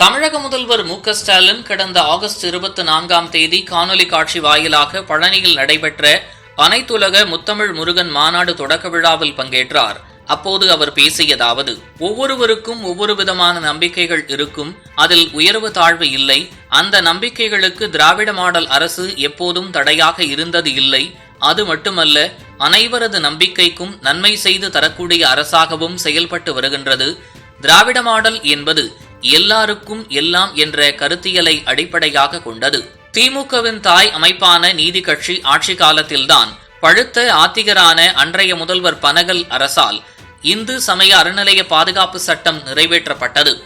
தமிழக முதல்வர் மு ஸ்டாலின் கடந்த ஆகஸ்ட் இருபத்தி நான்காம் தேதி காணொலி காட்சி வாயிலாக பழனியில் நடைபெற்ற அனைத்துலக முத்தமிழ் முருகன் மாநாடு தொடக்க விழாவில் பங்கேற்றார். அப்போது அவர் பேசியதாவது ஒவ்வொருவருக்கும் ஒவ்வொரு விதமான நம்பிக்கைகள் இருக்கும் அதில் உயர்வு தாழ்வு இல்லை அந்த நம்பிக்கைகளுக்கு திராவிட மாடல் அரசு எப்போதும் தடையாக இருந்தது இல்லை அது மட்டுமல்ல அனைவரது நம்பிக்கைக்கும் நன்மை செய்து தரக்கூடிய அரசாகவும் செயல்பட்டு வருகின்றது. திராவிட மாடல் என்பது எல்லாருக்கும் எல்லாம் என்ற கருத்தியலை அடிப்படையாக கொண்டது. திமுகவின் தாய் அமைப்பான நீதி கட்சி ஆட்சி காலத்தில்தான் பழுத்த ஆத்திகரான அன்றைய முதல்வர் பனகல் அரசால் இந்து சமய அறநிலைய பாதுகாப்பு சட்டம் நிறைவேற்றப்பட்டது.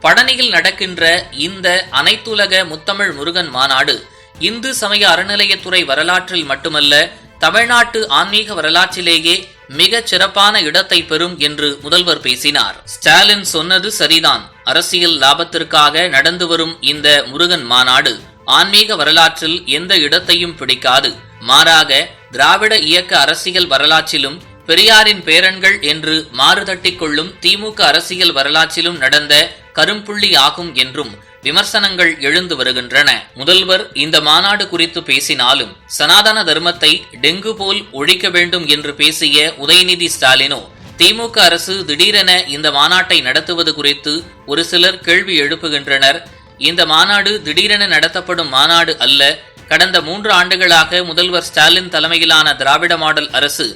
பழனியில் நடக்கின்ற இந்த அனைத்துலக முத்தமிழ் முருகன் மாநாடு இந்து சமய அறநிலையத்துறை வரலாற்றில் மட்டுமல்ல தமிழ்நாட்டு ஆன்மீக வரலாற்றிலேயே மிகச் சிறப்பான இடத்தை பெறும் என்று முதல்வர் பேசினார். ஸ்டாலின் சொன்னது சரிதான். அரசியல் லாபத்திற்காக நடந்து வரும் இந்த முருகன் மாநாடு ஆன்மீக வரலாற்றில் எந்த இடத்தையும் பிடிக்காது. மாறாக திராவிட இயக்க அரசியல் வரலாற்றிலும் பெரியாரின் பேரன்கள் என்று மாறுதட்டிக் கொள்ளும் திமுக அரசியல் வரலாற்றிலும் நடந்த கரும்புள்ளி ஆகும் என்றும் விமர்சனங்கள் எழுந்து வருகின்றன. முதல்வர் இந்த மாநாடு குறித்து பேசினாலும் சனாதன தர்மத்தை டெங்கு போல் ஒழிக்க வேண்டும் என்று பேசிய உதயநிதி ஸ்டாலினோ திமுக அரசு திடீரென இந்த மாநாட்டை நடத்துவது குறித்து ஒரு சிலர் கேள்வி எழுப்புகின்றனர். இந்த மாநாடு திடீரென நடத்தப்படும் மாநாடு அல்ல. கடந்த மூன்று ஆண்டுகளாக முதல்வர் ஸ்டாலின் தலைமையிலான திராவிட மாடல் அரசு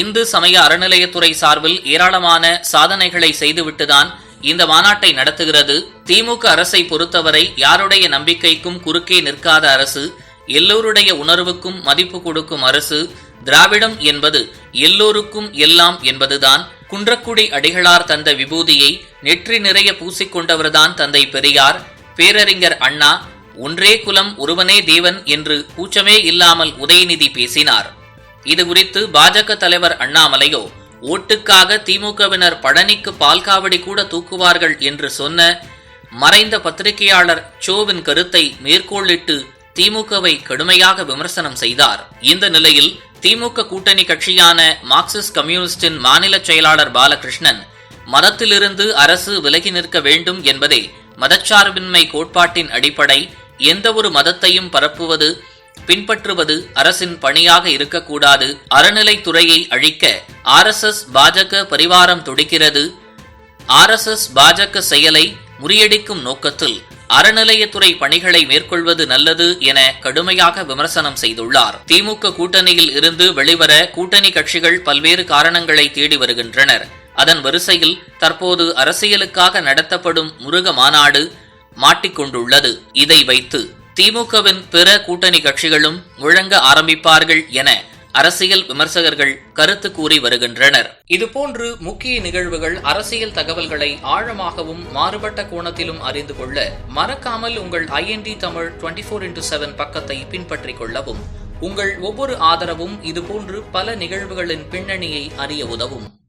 இந்து சமய அறநிலையத்துறை சார்பில் ஏராளமான சாதனைகளை செய்துவிட்டுதான் இந்த மாநாட்டை நடத்துகிறது. திமுக அரசை பொறுத்தவரை யாருடைய நம்பிக்கைக்கும் குறுக்கே நிற்காத அரசு எல்லோருடைய உணர்வுக்கும் மதிப்பு கொடுக்கும் அரசு திராவிடம் என்பது எல்லோருக்கும் எல்லாம் என்பதுதான். குன்றக்குடி அடிகளார் தந்த விபூதியை நெற்றி நிறைய பூசிக்கொண்டவர்தான் தந்தை பெரியார் பேரறிஞர் அண்ணா ஒன்றே குலம் ஒருவனே தேவன் என்று கூச்சமே இல்லாமல் உதயநிதி பேசினார். இது குறித்து பாஜக தலைவர் அண்ணாமலையோ ஓட்டுக்காக திமுகவினர் பழனிக்கு பால்காவடி கூட தூக்குவார்கள் என்று சொன்ன மறைந்த பத்திரிகையாளர் சோவின் கருத்தை மேற்கோளிட்டு திமுகவை கடுமையாக விமர்சனம் செய்தார். இந்த நிலையில் திமுக கூட்டணி கட்சியான மார்க்சிஸ்ட் கம்யூனிஸ்டின் மாநில செயலாளர் பாலகிருஷ்ணன் மதத்திலிருந்து அரசு விலகி நிற்க வேண்டும் என்பதே மதச்சார்பின்மை கோட்பாட்டின் அடிப்படை. எந்தவொரு மதத்தையும் பரப்புவது பின்பற்றுவது அரசின் பணியாக இருக்கக்கூடாது. அறநிலைத்துறையை அழிக்க ஆர்எஸ்எஸ் பாஜக பரிவாரம் துடிக்கிறது. ஆர்எஸ்எஸ் பாஜக செயலை முறியடிக்கும் நோக்கத்தில் அறநிலையத்துறை பணிகளை மேற்கொள்வது நல்லது என கடுமையாக விமர்சனம் செய்துள்ளார். திமுக கூட்டணியில் இருந்து வெளிவர கூட்டணி கட்சிகள் பல்வேறு காரணங்களை தேடி வருகின்றனர். அதன் வரிசையில் தற்போது அரசியலுக்காக நடத்தப்படும் முருக மாநாடு மாட்டிக்கொண்டுள்ளது. இதை வைத்து திமுகவின் பிற கூட்டணி கட்சிகளும் முழங்க ஆரம்பிப்பார்கள் என அரசியல் விமர்சகர்கள் கருத்து கூறி வருகின்றனர். இதுபோன்று முக்கிய நிகழ்வுகள் அரசியல் தகவல்களை ஆழமாகவும் மாறுபட்ட கோணத்திலும் அறிந்து கொள்ள மறக்காமல் உங்கள் IND Tamil twenty four into seven பக்கத்தை பின்பற்றிக் கொள்ளவும். உங்கள் ஒவ்வொரு ஆதரவும் இதுபோன்று பல நிகழ்வுகளின் பின்னணியை அறிய உதவும்.